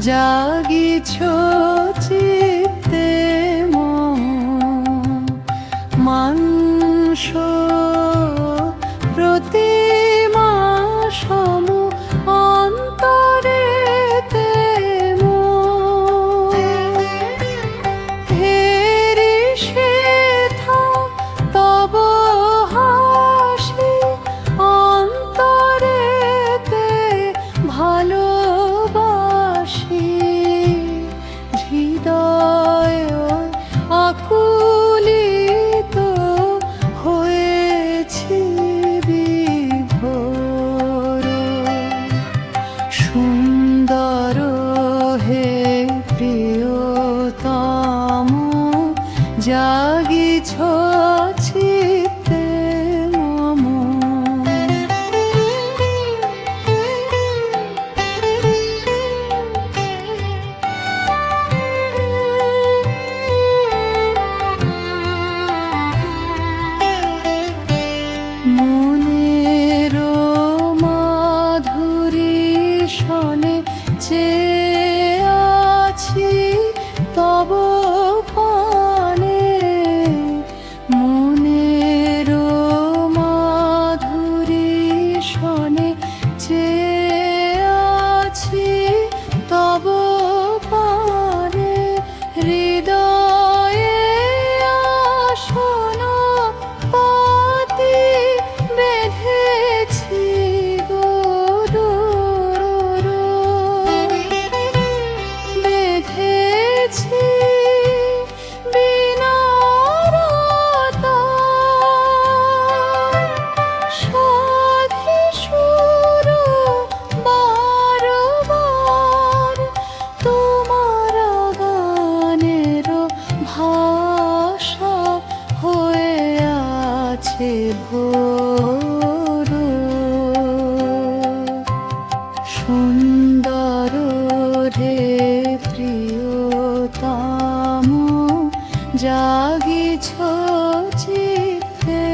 জাগিছ চিত্তে সো হৃদয় আকুলিত হয়েছি বিভোর। সুন্দর হে প্রিয়তম জাগিছ ভোর সুন্দর রে প্রিয়তম জাগিছ চিত্তে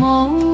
মন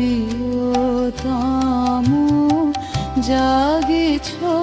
প্রিয়তম জাগেছো